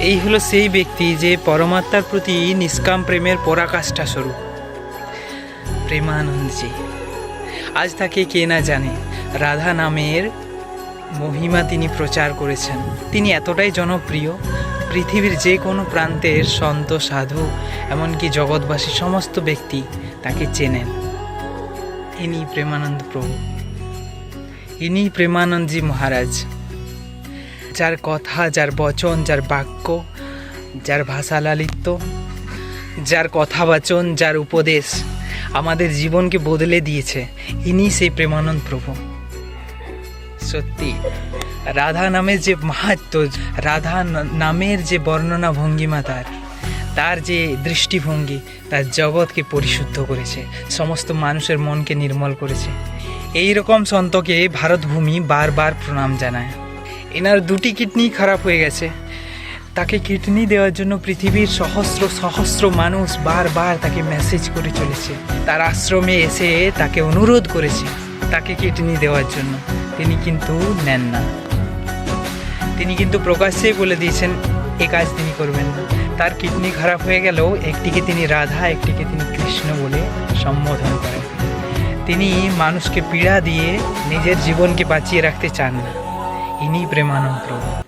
এই হলো সেই ব্যক্তি যে পরমাত্মার প্রতি নিষ্কাম প্রেমের পরাকাষ্ঠা স্বরূপ। প্রেমানন্দজি, আজ তাকে কে না জানে, রাধা নামের মহিমা তিনি প্রচার করেছেন। তিনি এতটাই জনপ্রিয়, পৃথিবীর যে কোনো প্রান্তের সন্ত, সাধু, এমনকি জগৎবাসী সমস্ত ব্যক্তি তাকে চেনেন। ইনি প্রেমানন্দ প্রভু। ইনি প্রেমানন্দজি মহারাজ। যার কথা, যার বচন, যার বাক্য, যার ভাষা লালিত্য যার কথা কথাবাচন, যার উপদেশ আমাদের জীবনকে বদলে দিয়েছে। ইনি সেই প্রেমানন্দ প্রভু। সত্যি, রাধা নামের যে মাহাত্ম, রাধা নামের যে বর্ণনা ভঙ্গিমা তার তার যে দৃষ্টিভঙ্গি, তার জগৎকে পরিশুদ্ধ করেছে, সমস্ত মানুষের মনকে নির্মল করেছে। এই রকম সন্তকে ভারতভূমি বারবার প্রণাম জানায়। এনার দুটি কিডনি খারাপ হয়ে গেছে। তাকে কিডনি দেওয়ার জন্য পৃথিবীর সহস্র সহস্র মানুষ বারবার তাকে মেসেজ করে চলেছে। তার আশ্রমে এসে তাকে অনুরোধ করেছে তাকে কিডনি দেওয়ার জন্য। তিনি কিন্তু নেন না। তিনি কিন্তু প্রকাশ্যেই বলে দিয়েছেন, এ কাজ তিনি করবেন না। তার কিডনি খারাপ হয়ে গেলেও একটিকে তিনি রাধা, একটিকে তিনি কৃষ্ণ বলে সম্বোধন করেন। তিনি মানুষকে পীড়া দিয়ে নিজের জীবনকে বাঁচিয়ে রাখতে চান না। ইনি প্রেমানন্দ প্রভু।